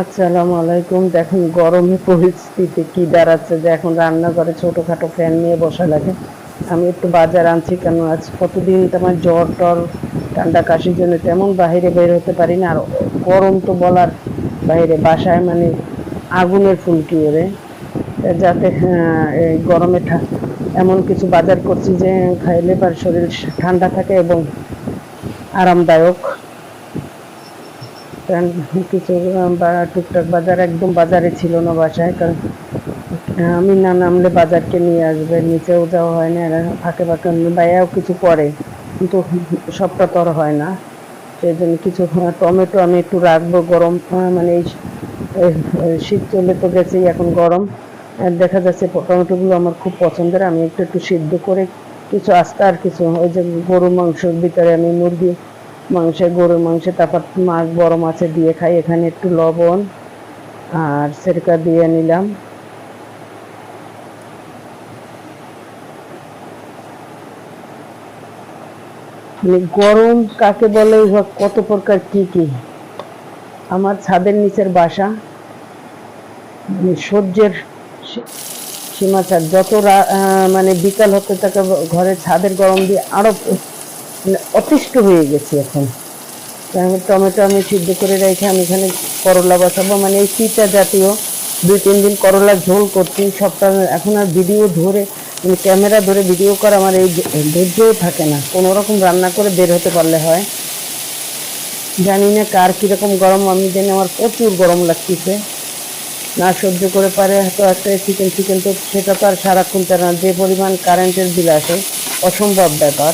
আসসালামু আলাইকুম। দেখুন গরমের পরিস্থিতি কি দাঁড়াচ্ছে। যে এখন রান্নাঘরে ছোটোখাটো ফ্যান নিয়ে বসা লাগে। আমি একটু বাজার আনছি কেন? আজ কতদিন তো আমার জ্বর টর, ঠান্ডা কাশির জন্য তেমন বাইরে বের হতে পারি না। আর গরম তো বলার বাইরে, বাসায় মানে আগুনের ফুলকি ওরে? যাতে এই গরমে এমন কিছু বাজার করছি যে খাইলে পার শরীর ঠান্ডা থাকে এবং আরামদায়ক। কারণ কিছু টুকটাক বাজার একদম বাজারে ছিল না বাসায়, কারণ আমি না নামলে বাজারকে নিয়ে আসবে, নিচেও যাওয়া হয় না ফাঁকে ফাঁকে বাইরেও কিছু পরে কিন্তু সবটা তো আর হয় না। সেই জন্য কিছু টমেটো আমি একটু রাখব গরম মানে এই শীত চলে তো গেছেই এখন গরম। দেখা যাচ্ছে টমেটোগুলো আমার খুব পছন্দের, আমি একটু একটু সিদ্ধ করে কিছু আস্তে আর কিছু, ওই যে গরু মাংসের ভিতরে আমি মুরগি মাংসে গরুর মাংসে তারপর মাছ, বড় মাছে দিয়ে খাই। এখানে একটু লবণ আর সেরকা দিয়ে নিলাম। মানে গরম কাকে বলে কত প্রকার কি কি? আমার ছাদের নিচের বাসা মানে সহ্যের সী- সীমা ছাড় যত মানে বিকাল হতে থাকে, ঘরের ছাদের গরম দিয়ে আরও অতিষ্ঠ হয়ে গেছি এখন। টমেটো আমি সিদ্ধ করে রেখে আমি এখানে করলা বসাবো। মানে এই তিতা জাতীয় দুই তিন দিন করলা ঝোল করছি সপ্তাহ এখন আর ভিডিও ধরে মানে ক্যামেরা ধরে ভিডিও করা আমার এই ধৈর্যও থাকে না। কোনো রকম রান্না করে বের হতে পারলে হয়। জানি না কার কীরকম গরম, আমি জানি আমার প্রচুর গরম লাগতেছে। না সহ্য করে পারে হয়তো একটা চিকেন চিকেন তো সেটা তো আর সারাক্ষণ না, যে পরিমাণ কারেন্টের বিল আসে, অসম্ভব ব্যাপার।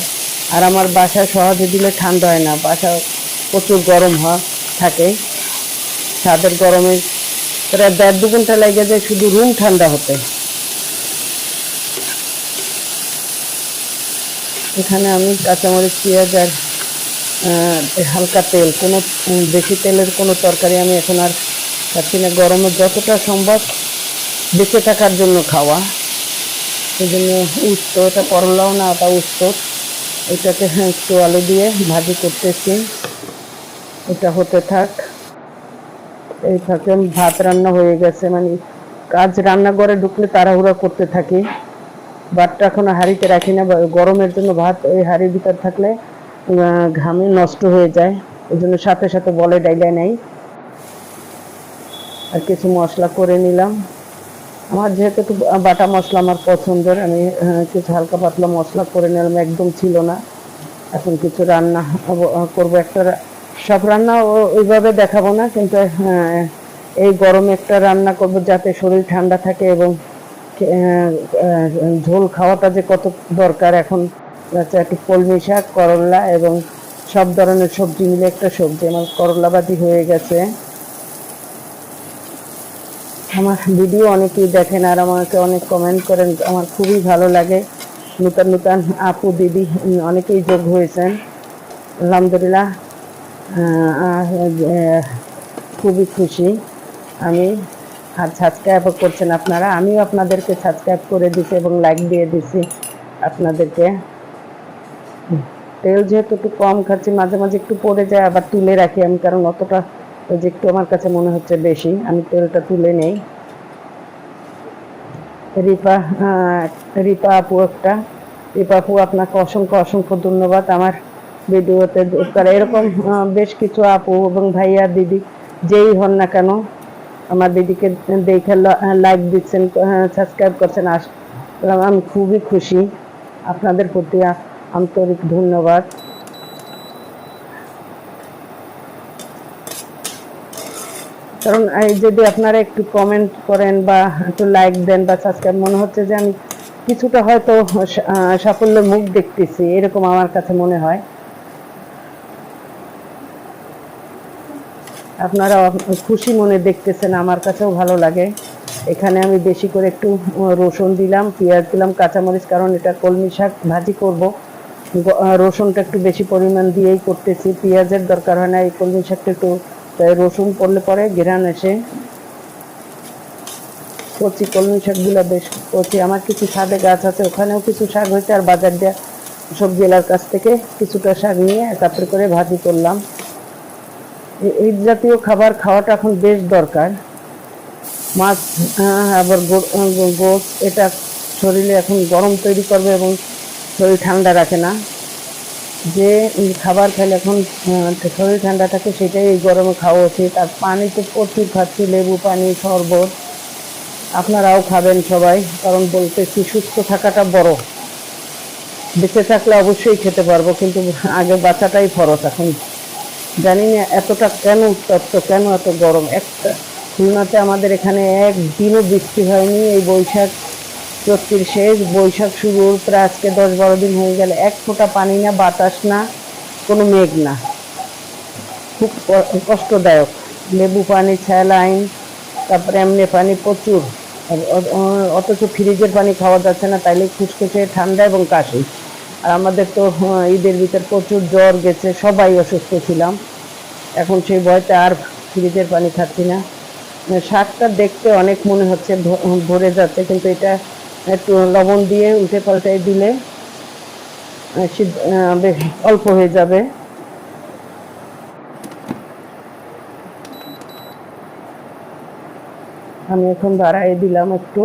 আর আমার বাসা সহজে দিলে ঠান্ডা হয় না বাসা প্রচুর গরম হয় থাকে। ছাদের গরমে প্রায় দেড় দু ঘণ্টা লেগে যায়, শুধু রুম ঠান্ডা হতে। এখানে আমি কাঁচামরিচ, পেঁয়াজ আর হালকা তেল, কোনো বেশি তেলের কোনো তরকারি আমি এখন আর খাচ্ছি না। গরমে যতটা সম্ভব বেঁচে থাকার জন্য খাওয়া। সেই জন্য উস্ত, এটা করলাও না, ওটা উস্ত। এটাকে হ্যাঁ একটু আলু দিয়ে ভাজি করতেছি। এটা হতে থাক। এই থাকে ভাত রান্না হয়ে গেছে। মানে কাজ রান্নাঘরে ঢুকলে তাড়াহুড়া করতে থাকি। ভাতটা এখন হাঁড়িতে রাখি না গরমের জন্য ভাত ওই হাঁড়ির ভিতর থাকলে ঘামে নষ্ট হয়ে যায়। ওই জন্য সাথে সাথে বলে ডাইলে নেই। আর কিছু মশলা করে নিলাম। আমার যেহেতু একটু বাটা মশলা আমার পছন্দের, আমি কিছু হালকা পাতলা মশলা করে নিলাম, একদম ছিল না। এখন কিছু রান্না করব একটা সব রান্না ওইভাবে দেখাবো না, কিন্তু এই গরমে একটা রান্না করব যাতে শরীর ঠান্ডা থাকে এবং ঝোল খাওয়াটা যে কত দরকার এখন। যাচ্ছে একটু কলমি শাক, করলা এবং সব ধরনের সবজি মিলে একটা সবজি, আমার করলাবাদি হয়ে গেছে। ভিডিও অনেকেই দেখেন আর আমাকে অনেক কমেন্ট করেন, আমার খুবই ভালো লাগে। নূতন নূতন, আপু, দিদি অনেকেই যোগ হয়েছেন। আলহামদুলিল্লাহ খুবই খুশি। আমি আর সাবস্ক্রাইব করছেন আপনারা। আমিও আপনাদেরকে সাবস্ক্রাইব করে দিছি এবং লাইক দিয়ে দিছি আপনাদেরকে। তেল যেহেতু একটু কম খাচ্ছি, মাঝে মাঝে একটু পড়ে যায়, আবার তুলে রাখি আমি, কারণ অতটা ওই যে একটু আমার কাছে মনে হচ্ছে বেশি, আমি তেলটা তুলে নেই। রিপা রিপা আপু একটা। রিপা আপু, আপনাকে অসংখ্য অসংখ্য ধন্যবাদ আমার ভিডিওতে। তারা এরকম বেশ কিছু আপু এবং ভাইয়া, দিদি, যেই হন না কেন, আমার দিদিকে দেখে লাইক দিচ্ছেন সাবস্ক্রাইব করছেন, আস আমি খুবই খুশি। আপনাদের প্রতি আন্তরিক ধন্যবাদ। কারণ যদি আপনারা একটু কমেন্ট করেন বা একটু লাইক দেন বা সাবস্ক্রাইব মনে হচ্ছে যে আমি কিছুটা হয়তো সা- আহ, সাফল্যের মুখ দেখতেছি এরকম আমার কাছে মনে হয়। আপনারা খুশি মনে দেখতেছেন আমার কাছেও ভালো লাগে। এখানে আমি বেশি করে একটু রসুন দিলাম পেঁয়াজ দিলাম কাঁচামরিচ কারণ এটা কলমি শাক ভাজি করব। রসুনটা একটু বেশি পরিমাণ দিয়েই করতেছি পেঁয়াজের দরকার হয় না এই কলমি শাকটা একটু তাই রসুন পড়লে পরে ঘেরান এসে কচি কলমি শাকগুলো বেশ কচি। আমার কিছু শাকে গাছ আছে, ওখানেও কিছু শাক হয়েছে আর বাজার দেওয়া সবজি এলার কাছ থেকে কিছুটা শাক নিয়ে একাত্র করে ভাজি করলাম। এই জাতীয় খাবার খাওয়াটা এখন বেশ দরকার। মাছ আবার গোস এটা শরীরে এখন গরম তৈরি করবে এবং শরীর ঠান্ডা রাখে না। যে খাবার খেলে এখন শরীর ঠান্ডা থাকে সেটাই এই গরমে খাওয়া উচিত। আর পানি তো প্রচুর খাচ্ছি, লেবু পানি, শরবত। আপনারাও খাবেন সবাই, কারণ বলতেছি সুস্থ থাকাটা বড়। বেঁচে থাকলে অবশ্যই খেতে পারব, কিন্তু আগে বাচ্চাটাই ফরজ এখন। জানি না এতটা কেন উত্তপ্ত, কেন এত গরম। একটা খুলনাতে আমাদের এখানে একদিনও বৃষ্টি হয়নি, এই বৈশাখ চৈত্রের শেষ বৈশাখ শুরুর প্রায় আজকে দশ বারো দিন হয়ে গেলে। এক ফোঁটা পানি না, বাতাস না, কোনো মেঘ না। খুব কষ্টদায়ক। লেবু পানি, স্যালাইন, তারপরে এমনি পানি প্রচুর। অথচ ফ্রিজের পানি খাওয়া যাচ্ছে না, তাইলে খুসখুসে ঠান্ডা এবং কাশি। আর আমাদের তো ঈদের ভিতর প্রচুর জ্বর গেছে, সবাই অসুস্থ ছিলাম। এখন সেই ভয়তে আর ফ্রিজের পানি খাচ্ছি না। মানে শাকটা দেখতে অনেক মনে হচ্ছে ভরে যাচ্ছে, কিন্তু এটা একটু লবণ দিয়ে উল্টে পাল্টাই দিলে অল্প হয়ে যাবে। আমি এখন বাড়াই দিলাম একটু।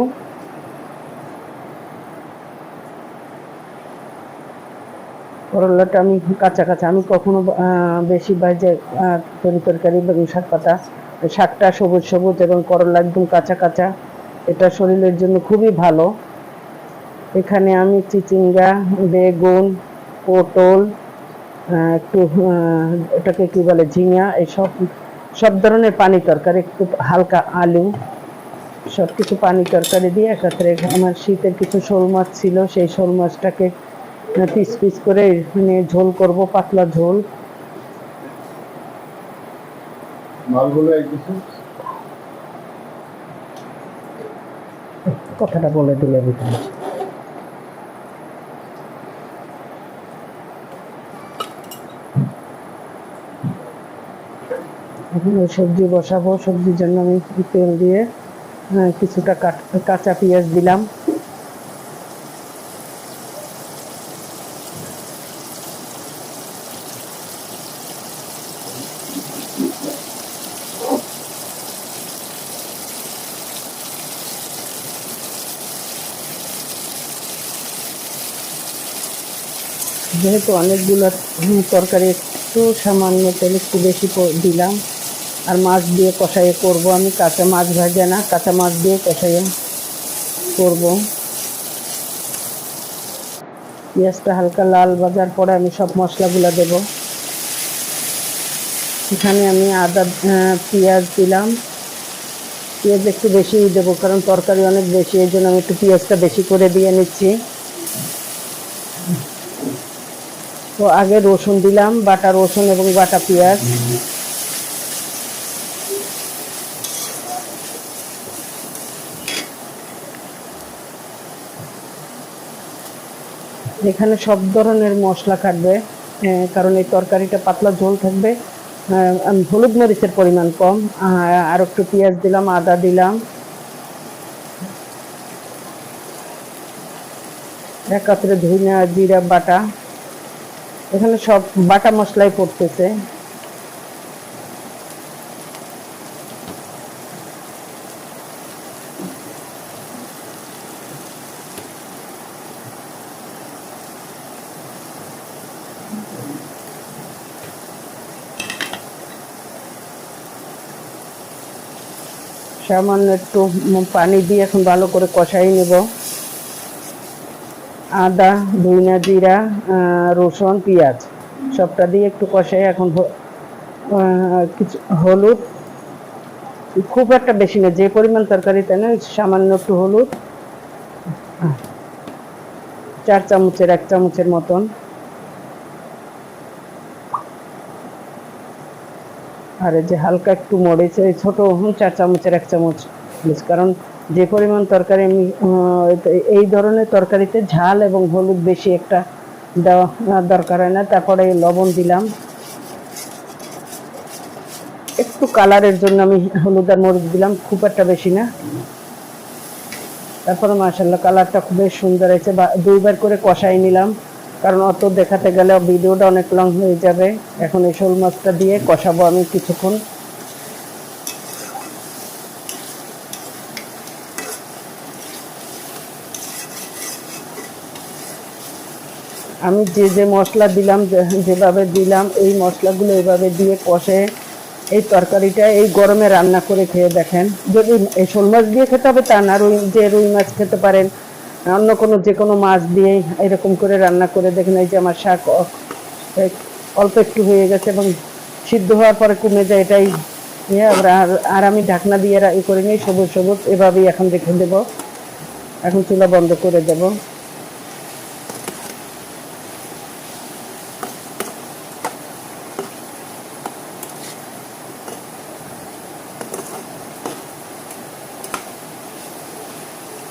করলাটা আমি কাঁচা কাঁচা। আমি কখনো বেশি বাজে তরি তরকারি বেগুন শাক পাতা শাকটা সবুজ সবুজ এবং করলা একদম কাঁচা কাঁচা। এটা শরীরের জন্য খুবই ভালো। এখানে আমি চিচিঙ্গা বেগুন পটল একটু এটাকে কি বলে ঝিঙা এসব সব ধরনের পানি তরকারি একটু হালকা আলু সব কিছু পানি তরকারি দিয়ে একত্রে আমার শীতের কিছু শোল মাছ ছিল সেই শোল মাছটাকে পিস পিস করে মানে ঝোল করব পাতলা ঝোল। কথাটা বলে দিলে ভিতরে সবজি বসাবো। সবজির জন্য আমি তেল দিয়ে কিছুটা কাঁচা পেঁয়াজ দিলাম। যেহেতু অনেকগুলো তরকারি একটু সামান্য তেল একটু বেশি দিলাম। আর মাছ দিয়ে কষাইয়ে করব আমি। কাঁচা মাছ ভাজে না, কাঁচা মাছ দিয়ে কষাইয়ে করব। পেঁয়াজটা হালকা লাল ভাজার পরে আমি সব মশলাগুলো দেব। এখানে আমি আদা পেঁয়াজ দিলাম। পেঁয়াজ একটু বেশি দেবো, কারণ তরকারি অনেক বেশি, এই জন্য আমি একটু পেঁয়াজটা বেশি করে দিয়ে নিচ্ছি। তো আগে রসুন দিলাম, বাটা রসুন এবং বাটা পেঁয়াজ। এখানে সব ধরনের মশলা থাকবে কারণ এই তরকারিটা পাতলা ঝোল থাকবে। হলুদ মরিচের পরিমাণ কম আর একটু পেঁয়াজ দিলাম, আদা দিলাম। একাত্রে ধুইনা জিরা, বাটা। এখানে সব বাটা মশলাই পড়তেছে। সামান্য একটু পানি দিয়ে এখন ভালো করে কষাই নেব। আদা ধইনা জিরা রসুন, পেঁয়াজ সবটা দিয়ে একটু কষাই এখন কিছু হলুদ। খুব একটা বেশি না, যে পরিমাণ তরকারিতে না, সামান্য একটু হলুদ। চার চামচের, এক চামচের মতন। আর যে হালকা একটু মরিচ ছোট চার চামচের এক চামচ মরিচ। কারণ যে পরিমাণ তরকারি আমি এই ধরনের তরকারিতে ঝাল এবং হলুদ বেশি একটা দেওয়া দরকার হয় না। তারপরে লবণ দিলাম। একটু কালারের জন্য আমি হলুদ আর মরিচ দিলাম, খুব একটা বেশি না। তারপরে মাশাল্লাহ কালারটা খুব বেশ সুন্দর হয়েছে দুইবার করে কষাই নিলাম। কারণ অত দেখাতে গেলে ভিডিওটা অনেক লং হয়ে যাবে। এখন এই শোল মাছটা দিয়ে কষাবো আমি কিছুক্ষণ। আমি যে যে মশলা দিলাম যেভাবে দিলাম, এই মশলাগুলো এইভাবে দিয়ে কষে এই তরকারিটা এই গরমে রান্না করে খেয়ে দেখেন। যদি এই শোল মাছ দিয়ে খেতে হবে তা না, রুই যে রুই মাছ খেতে পারেন অন্য কোনো যে কোনো মাছ দিয়ে এরকম করে রান্না করে দেখেন এই যে আমার শাক অল্প একটু হয়ে গেছে এবং সিদ্ধ হওয়ার পরে কমে যায় এটাই। নিয়ে আমরা আর- আমি ঢাকনা দিয়ে ই করে নিই সবুজ সবুজ, এভাবেই এখন রেখে দেবো এখন চুলা বন্ধ করে দেবো।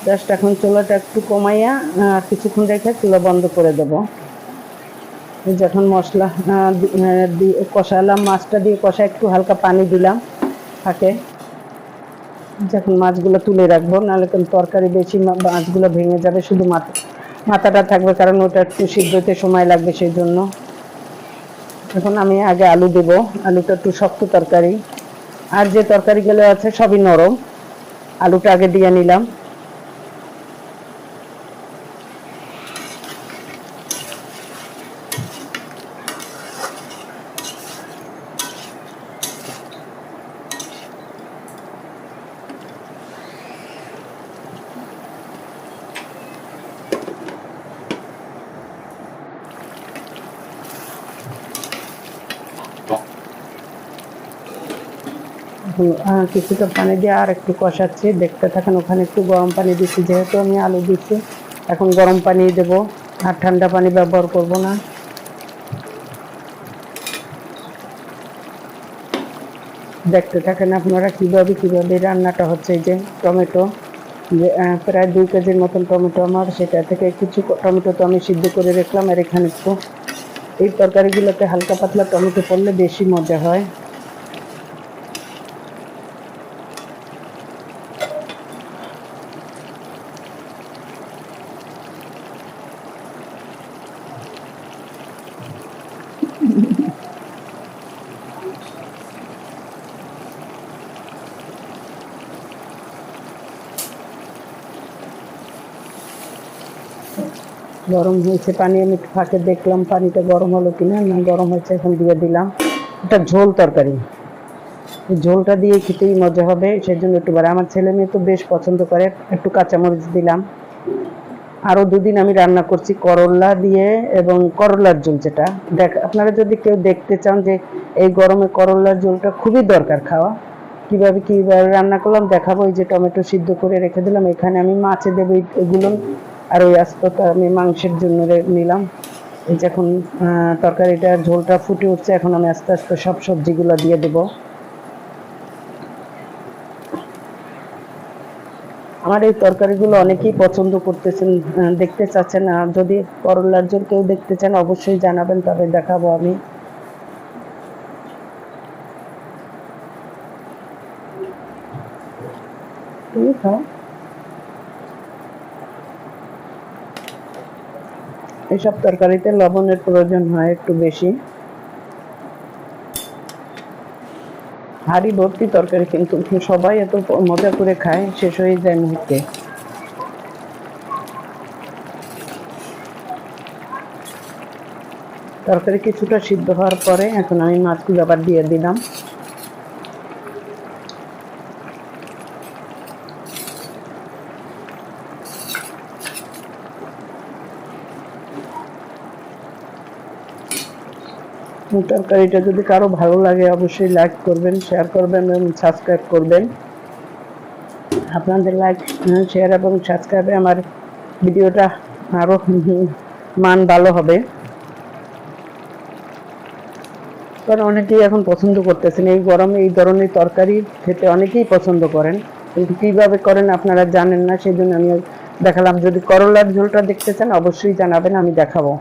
জাস্ট এখন চুলাটা একটু কমাইয়া আহ, কিছুক্ষণ রেখে চুলা বন্ধ করে দেব। যখন মশলা কষালাম মাছটা দিয়ে কষা একটু হালকা পানি দিলাম থাকে। যখন মাছগুলো তুলে রাখব নাহলে কিন্তু তরকারি বেশি মাছগুলো ভেঙে যাবে শুধু মাথা মাথাটা থাকবে কারণ ওটা একটু সিদ্ধ হতে সময় লাগবে সেই জন্য এখন আমি আগে আলু দেব আলুটা একটু শক্ত তরকারি। আর যে তরকারিগুলো আছে সবই নরম। আলুটা আগে দিয়ে নিলাম। কিছুটা পানি দিয়ে আর একটু কষাচ্ছি। দেখতে থাকেন, ওখানে একটু গরম পানি দিচ্ছি। যেহেতু আমি আলু দিচ্ছি, এখন গরম পানি দেব। আর ঠান্ডা পানি ব্যবহার করব না। দেখতে থাকেন আপনারা কীভাবে কীভাবে রান্নাটা হচ্ছে যে টমেটো। প্রায় দুই কেজির মতন টমেটো আমার, সেটা থেকে কিছু টমেটো তো আমি সিদ্ধ করে রাখলাম। আর এখানে একটু এই তরকারিগুলোতে হালকা পাতলা টমেটো পড়লে বেশি মজা হয়। গরম হয়েছে, পানি আমি একটু ফাঁকে দেখলাম, পানিটা গরম হলো কিনা, না গরম হয়েছে এখন দিয়ে দিলাম। এটা ঝোল তরকারি। ঝোলটা দিয়ে খেতেই মজা হবে, সেই জন্য একটু আমার ছেলে মেয়ে তো বেশ পছন্দ করে, একটু কাঁচামরিচ দিলাম। আরও দুদিন আমি রান্না করছি করলা দিয়ে এবং করলার ঝোল যেটা। দেখ, আপনারা যদি কেউ দেখতে চান যে এই গরমে করলার ঝোলটা খুবই দরকার খাওয়া, কীভাবে কীভাবে রান্না করলাম, দেখাবো এই যে টমেটো সিদ্ধ করে রেখে দিলাম, এখানে আমি মাছে দেবো এগুলো, আর ওই আস্তটা আমি মাংসের জন্য নিলাম। এই যে এখন তরকারিটা, ঝোলটা ফুটে উঠছে, এখন আমি আস্তে আস্তে সব সবজিগুলো দিয়ে দেবো। আমার এই তরকারিগুলো অনেকেই পছন্দ করতেছেন দেখতে চাচ্ছেন। আর যদি করলার ঝোল কেউ দেখতে চান, অবশ্যই জানাবেন, তবে দেখাবো আমি। তুমি খাও। এইসব তরকারিতে লবণের প্রয়োজন হয় একটু বেশি। হাড়ি ভর্তি তরকারি কিন্তু সবাই এত মজা করে খায়, শেষ হয়ে যায় মুহূর্তে। তরকারি কিছুটা সিদ্ধ হওয়ার পরে এখন আমি মাছগুলো আবার দিয়ে দিলাম। তরকারিটা যদি কারও ভালো লাগে, অবশ্যই লাইক করবেন শেয়ার করবেন এবং সাবস্ক্রাইব করবেন। আপনাদের লাইক শেয়ার এবং সাবস্ক্রাইবে আমার ভিডিওটা আরও মান ভালো হবে। কারণ অনেকেই এখন পছন্দ করতেছেন, এই গরমে এই ধরনের তরকারি খেতে অনেকেই পছন্দ করেন। কিন্তু কীভাবে করেন আপনারা জানেন না সেই জন্য আমি দেখালাম। যদি করলার ঝোলটা দেখতে চান, অবশ্যই জানাবেন, আমি দেখাবো।